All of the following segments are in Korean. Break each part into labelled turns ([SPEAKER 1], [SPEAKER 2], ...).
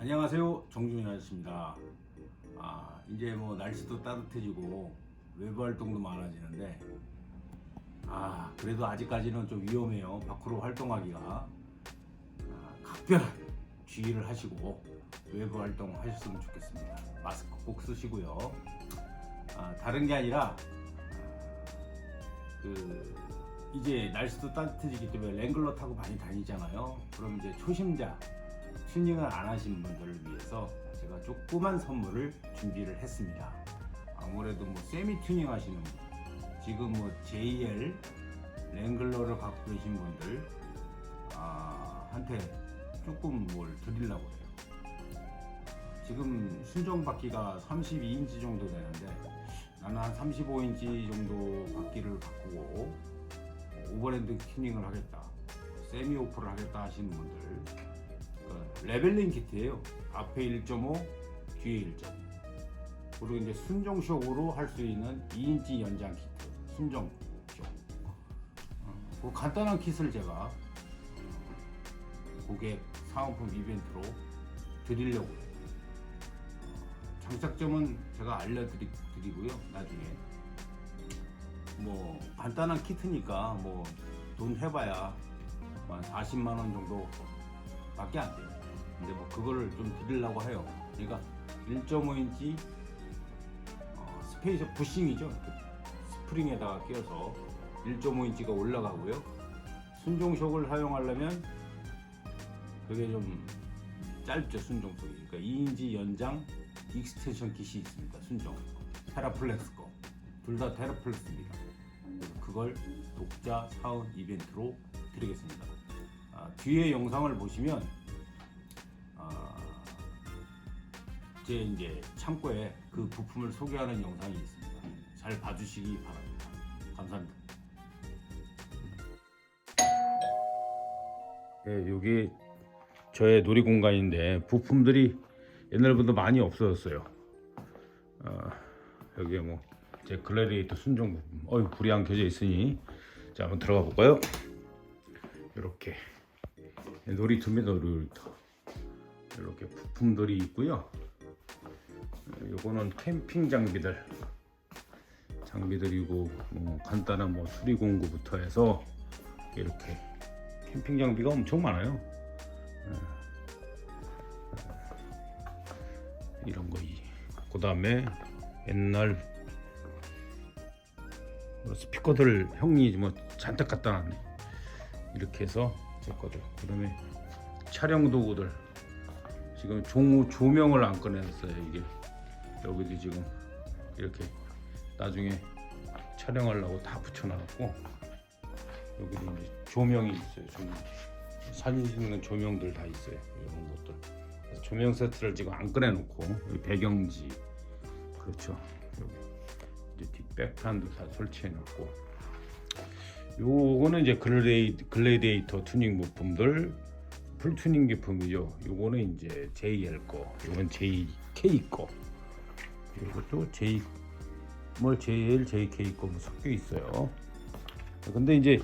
[SPEAKER 1] 안녕하세요. 정준희 아저씨입니다. 아 이제 뭐 날씨도 따뜻해지고 외부 활동도 많아지는데 아 그래도 아직까지는 좀 위험해요. 밖으로 활동하기가. 아, 각별한 주의를 하시고 외부 활동 하셨으면 좋겠습니다. 마스크 꼭 쓰시고요. 아, 다른 게 아니라 아, 그 이제 날씨도 따뜻해지기 때문에 랭글러 타고 많이 다니잖아요. 그럼 이제 초심자 튜닝을 안 하신 분들을 위해서 제가 조그만 선물을 준비를 했습니다. 아무래도 뭐 세미 튜닝 하시는 분, 지금 뭐 JL 랭글러를 갖고 계신 분들 아, 한테 조금 뭘 드리려고 해요. 지금 순정 바퀴가 32인치 정도 되는데 나는 한 35인치 정도 바퀴를 바꾸고 오버랜드 튜닝을 하겠다. 세미 오프를 하겠다 하시는 분들 그 레벨링 키트예요. 앞에 1.5, 뒤에 1.5. 그리고 이제 순정식으로 할 수 있는 2인치 연장 키트, 순정식. 어, 그 간단한 킷을 제가 어, 고객 사은품 이벤트로 드리려고 해요. 어, 장착점은 제가 알려드리고요. 나중에 뭐 간단한 키트니까 뭐 돈 해봐야 한 40만 원 정도 밖에 안 돼요. 근데 뭐 그거를 좀 드리려고 해요. 그러니까 1.5인치 어, 스페이서 부싱이죠. 그 스프링에다가 끼워서 1.5인치가 올라가고요. 순종석을 사용하려면 그게 좀 짧죠 순종석이. 그러니까 2인치 연장 익스텐션 킷이 있습니다. 순종 테라플렉스 거. 둘 다 테라플렉스입니다. 그래서 그걸 독자 사은 이벤트로 드리겠습니다. 아, 뒤에 영상을 보시면 제 이제 창고에 그 부품을 소개하는 영상이 있습니다. 잘 봐주시기 바랍니다. 감사합니다. 네, 여기 저의 놀이 공간인데 부품들이 옛날보다 많이 없어졌어요. 어, 여기에 뭐 제 글래디에이터 순정 부품, 어이 불이 안 켜져 있으니 자 한번 들어가 볼까요? 이렇게 놀이터입니다 놀이터 이렇게 부품들이 있고요 요거는 캠핑 장비들. 장비들이고 뭐 간단한 뭐 수리공구부터 해서 이렇게 캠핑 장비가 엄청 많아요. 예. 이런 거그 다음에 옛날 뭐 스피커들 형이 뭐 잔뜩 갖다 놨네. 이렇게 해서 제 거들. 그 다음에 촬영 도구들. 지금 종 조명을 안 꺼냈어요 이게 여기도 지금 이렇게 나중에 촬영하려고 다 붙여놔갖고 여기도 이제 조명이 있어요 조명. 사진 찍는 조명들 다 있어요 이런 것들. 그래서 조명 세트를 지금 안 꺼내놓고 배경지. 그렇죠. 여기. 이제 뒷 백판도 다 설치해놨고. 요거는 이제 글레이, 글래디에이터 튜닝 부품들 풀 튜닝 제품이죠. 요거는 이제 JL 거, 요건 JK 거, 요것도 J 뭘 JL, JK 거뭐 섞여 있어요. 근데 이제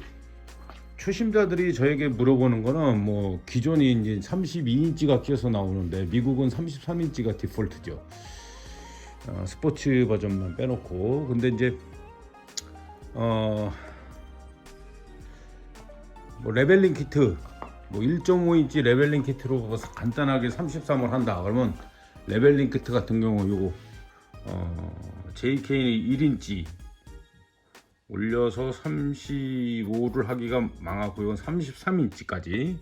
[SPEAKER 1] 초심자들이 저에게 물어보는 거는 뭐 기존이 이제 32인치가 끼어서 나오는데 미국은 33인치가 디폴트죠. 어, 스포츠 버전만 빼놓고 근데 이제 어. 뭐 레벨링 키트 뭐 1.5인치 레벨링 키트로 뭐 간단하게 33을 한다 그러면 레벨링 키트 같은 경우 요거 어, JK는 1인치 올려서 35를 하기가 망하고 이건 33인치까지.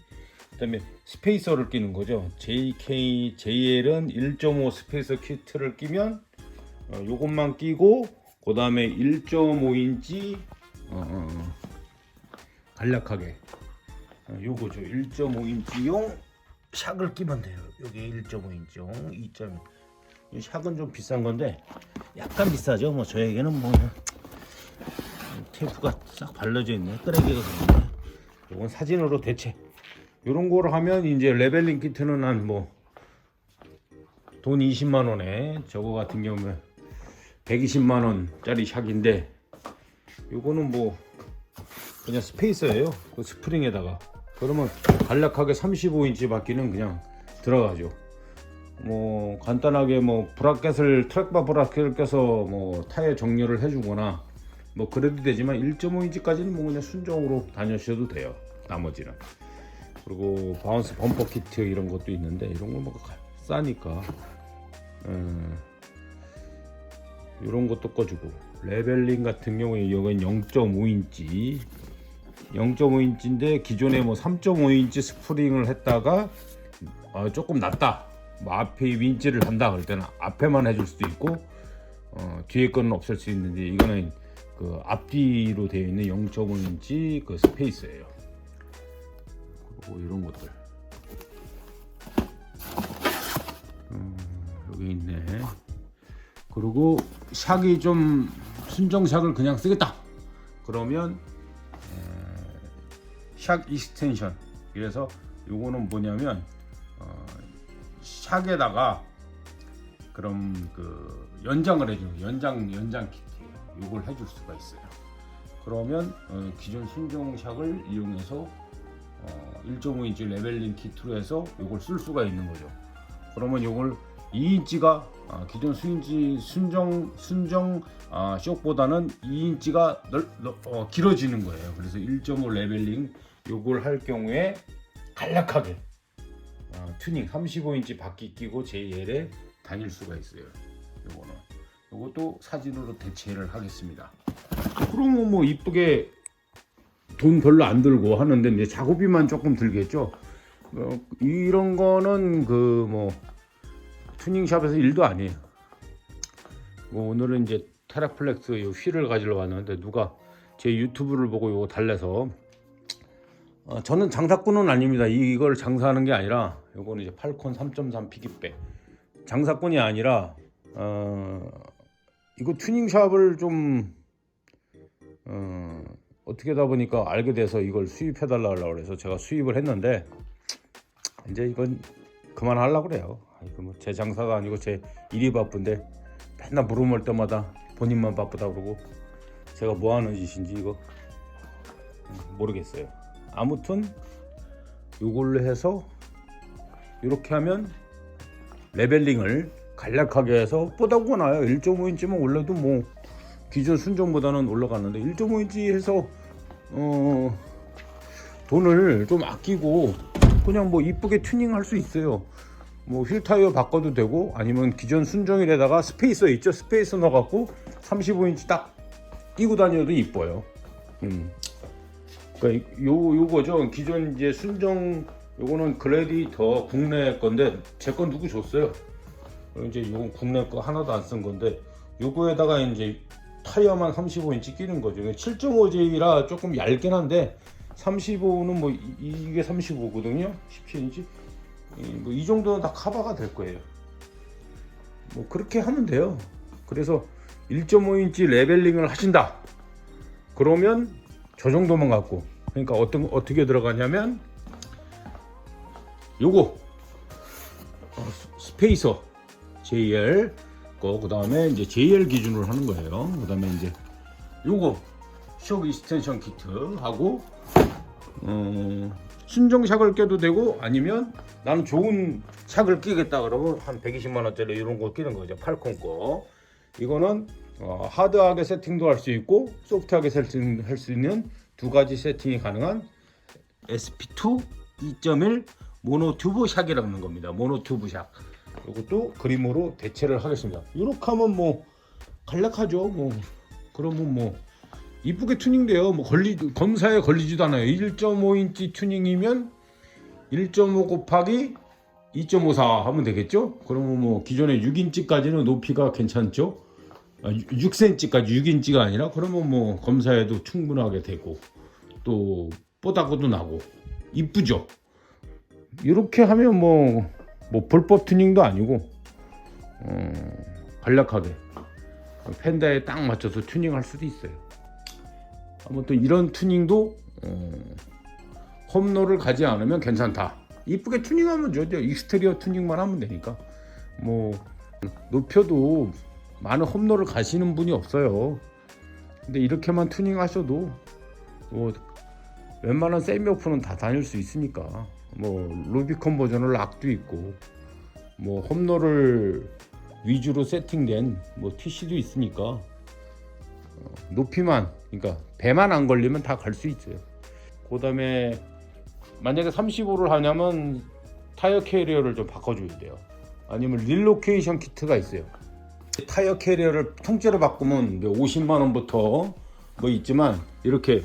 [SPEAKER 1] 그 다음에 스페이서를 끼는 거죠. JK, JL은 1.5 스페이서 키트를 끼면 어, 요것만 끼고 그 다음에 1.5인치 어, 어, 어. 간략하게. 어, 요거죠. 1.5인치용 샥을 끼면 돼요. 요게 1.5인치용 2.2 이 샥은 좀 비싼 건데 약간 비싸죠. 뭐 저에게는 뭐 테이프가 싹 발라져 있네. 끄레기가 그런데 요건 사진으로 대체. 요런 거를 하면 이제 레벨링 키트는 한 뭐 돈 20만 원에 저거 같은 경우에 120만 원짜리 샥인데 요거는 뭐 그냥 스페이서예요. 그 스프링에다가. 그러면 간략하게 35인치 바퀴는 그냥 들어가죠. 뭐 간단하게 뭐 브라켓을 트랙바 브라켓을 껴서 뭐 타이어 정렬을 해주거나 뭐 그래도 되지만 1.5인치까지는 뭐 그냥 순정으로 다녀셔도 돼요. 나머지는. 그리고 바운스 범퍼 키트 이런 것도 있는데 이런 거뭐 싸니까. 음, 이런 것도 꺼주고. 레벨링 같은 경우에 이건 0.5인치. 0.5인치인데 기존에 뭐 3.5인치 스프링을 했다가 어, 조금 낮다 뭐 앞에 윈치를 한다 그럴 때는 앞에만 해줄 수도 있고 어, 뒤에 거는 없을 수 있는데 이거는 그 앞뒤로 되어 있는 0.5인치 그 스페이스예요. 그리고 이런 것들. 음, 여기 있네. 그리고 샥이 좀 순정 샥을 그냥 쓰겠다. 그러면 샥 익스텐션 그래서 요거는 뭐냐면 어, 샥에다가 그럼 그 연장을 해주는 연장 연장 키트예요. 요걸 해줄 수가 있어요. 그러면 어, 기존 순정 샥을 이용해서 어, 1.5인치 레벨링 키트로 해서 요걸 쓸 수가 있는 거죠. 그러면 요걸 2인치가 아, 기존 수인치 순정 순정 아, 쇽보다는 2인치가 넓, 넓- 어, 길어지는 거예요. 그래서 1.5 레벨링 요걸 할 경우에 간략하게 어, 튜닝 35인치 바퀴 끼고 JL에 다닐 수가 있어요. 요거는 요것도 사진으로 대체를 하겠습니다. 그러면 뭐 이쁘게 돈 별로 안 들고 하는데 이제 작업비만 조금 들겠죠. 어, 이런 거는 그 뭐 튜닝샵에서 일도 아니에요. 뭐 오늘은 이제 테라플렉스 요 휠을 가지러 왔는데 누가 제 유튜브를 보고 요거 달래서 어, 저는 장사꾼은 아닙니다. 이- 이걸 장사하는 게 아니라 요거는 이제 팔콘 3.3 피깃백 장사꾼이 아니라 어, 이거 튜닝샵을 좀 어, 어떻게 하다 보니까 알게 돼서 이걸 수입해 달라고 그래서 제가 수입을 했는데 이제 이건 그만 하려고 그래요. 이거 뭐 제 장사가 아니고 제 일이 바쁜데 맨날 물어볼 때마다 본인만 바쁘다 그러고 제가 뭐 하는 짓인지 이거 모르겠어요. 아무튼 요걸로 해서 이렇게 하면 레벨링을 간략하게 해서 뽀다고 나요. 1.5인치만 올려도 뭐 기존 순정보다는 올라가는데 1.5인치 해서 어 돈을 좀 아끼고 그냥 뭐 이쁘게 튜닝할 수 있어요. 뭐 휠 타이어 바꿔도 되고 아니면 기존 순정일에다가 스페이서 있죠. 스페이서 넣어갖고 35인치 딱 끼고 다녀도 이뻐요. 음. 그러니까 요 요거죠. 기존 이제 순정 요거는 글래디터 국내 건데 제 건 누구 줬어요. 이제 요건 국내 거 하나도 안 쓴 건데 요거에다가 이제 타이어만 35인치 끼는 거죠. 7.5J라 조금 얇긴 한데 35는 뭐 이- 이게 35거든요. 17인치. 뭐 이 정도는 다 커버가 될 거예요. 뭐 그렇게 하면 돼요. 그래서 1.5인치 레벨링을 하신다. 그러면 저 정도만 갖고 그러니까 어떤 어떻게 들어가냐면 요거 어, 스- 스페이서 JL 거 그 다음에 이제 JL 기준으로 하는 거예요. 그 다음에 이제 요거 쇼 익스텐션 키트 하고 어, 순정 샥을 껴도 되고 아니면 나는 좋은 샥을 끼겠다 그러면 한 120만 원짜리 이런 거 끼는 거죠. 팔콘 거. 이거는 어, 하드하게 세팅도 할 수 있고 소프트하게 세팅할 수 있는 두 가지 세팅이 가능한 SP2 2.1 모노 튜브 샥이라는 겁니다. 모노 튜브 샥. 이것도 그림으로 대체를 하겠습니다. 이렇게 하면 뭐 간략하죠. 뭐 그러면 뭐 이쁘게 튜닝돼요. 뭐 걸리 검사에 걸리지도 않아요. 1.5인치 튜닝이면 1.5 곱하기 2.54 하면 되겠죠? 그러면 뭐 기존에 6인치까지는 높이가 괜찮죠? 아, 6cm까지 6인치가 아니라 그러면 뭐 검사에도 충분하게 되고 또 뽀다고도 나고 이쁘죠? 이렇게 하면 뭐, 뭐 불법 튜닝도 아니고 어, 간략하게 펜다에 딱 맞춰서 튜닝할 수도 있어요. 아무튼 이런 튜닝도 어, 홈로를 가지 않으면 괜찮다. 이쁘게 튜닝하면 좋죠. 익스테리어 튜닝만 하면 되니까. 뭐 높여도 많은 홈로를 가시는 분이 없어요. 근데 이렇게만 튜닝하셔도 뭐 웬만한 세미 오프는 다 다닐 수 있으니까 뭐 루비콘 버전을 락도 있고
[SPEAKER 2] 뭐 홈로를 위주로 세팅된 뭐 TC도 있으니까 어, 높이만 그러니까 배만 안 걸리면 다 갈 수 있어요. 그 다음에 만약에 35를 하냐면 타이어 캐리어를 좀 바꿔줘야 돼요. 아니면 릴로케이션 키트가 있어요. 타이어 캐리어를 통째로 바꾸면 50만 원부터 뭐 있지만 이렇게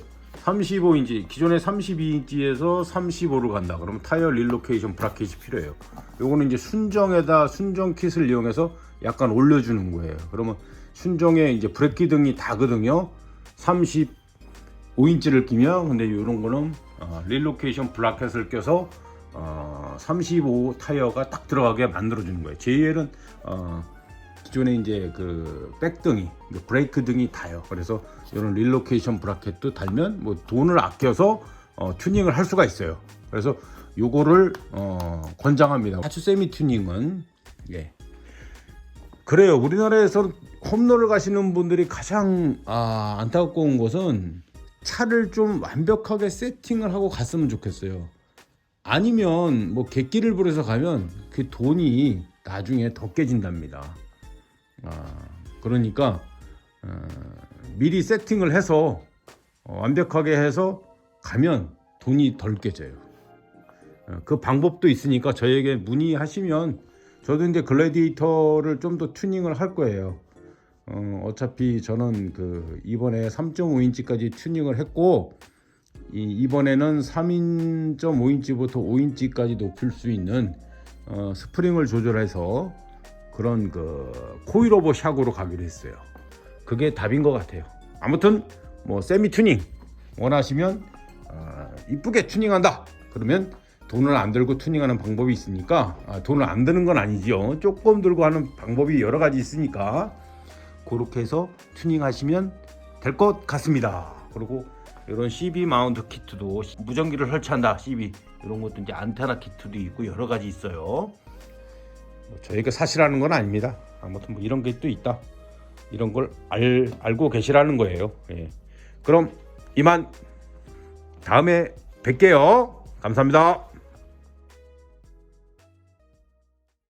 [SPEAKER 2] 35인치 기존에 32인치에서 35로 간다. 그러면 타이어 릴로케이션 브라켓이 필요해요. 요거는 이제 순정에다 순정 킷을 이용해서 약간 올려주는 거예요. 그러면 순정에 이제 브레이크 등이 다거든요. 35인치를 끼면 근데 이런 거는 어, 릴로케이션 브라켓을 껴서 어, 35 타이어가 딱 들어가게 만들어 주는 거예요. JL은 어, 기존에 이제 그 백등이 그 브레이크 등이 다요. 그래서 이런 릴로케이션 브라켓도 달면 뭐 돈을 아껴서 어, 튜닝을 할 수가 있어요. 그래서 요거를 어, 권장합니다. 하츠 세미 튜닝은 예. 그래요. 우리나라에서 홈런을 가시는 분들이 가장 아, 안타까운 것은 차를 좀 완벽하게 세팅을 하고 갔으면 좋겠어요. 아니면 뭐 객기를 부려서 가면 그 돈이 나중에 더 깨진답니다. 아, 그러니까 어, 미리 세팅을 해서 어, 완벽하게 해서 가면 돈이 덜 깨져요. 어, 그 방법도 있으니까 저에게 문의하시면 저도 이제 글래디에이터를 좀 더 튜닝을 할 거예요. 어, 어차피 저는 그 이번에 3.5인치까지 튜닝을 했고 이, 이번에는 3.5인치부터 5인치까지 높일 수 있는 어, 스프링을 조절해서 그런 그 오버 샥으로 가기로 했어요. 그게 답인 것 같아요. 아무튼 뭐 세미 튜닝 원하시면 어, 이쁘게 튜닝한다. 그러면 돈을 안 들고 튜닝하는 방법이 있으니까 아, 돈을 안 드는 건 아니지요. 조금 들고 하는 방법이 여러 가지 있으니까 그렇게 해서 튜닝하시면 될 것 같습니다. 그리고 이런 CB 마운트 키트도 무전기를 설치한다. CB 이런 것도 이제 안테나 키트도 있고 여러 가지 있어요. 뭐 저희가 사실하는 건 아닙니다. 아무튼 뭐 이런 게 또 있다. 이런 걸 알, 알고 계시라는 거예요. 예. 그럼 이만 다음에 뵐게요. 감사합니다.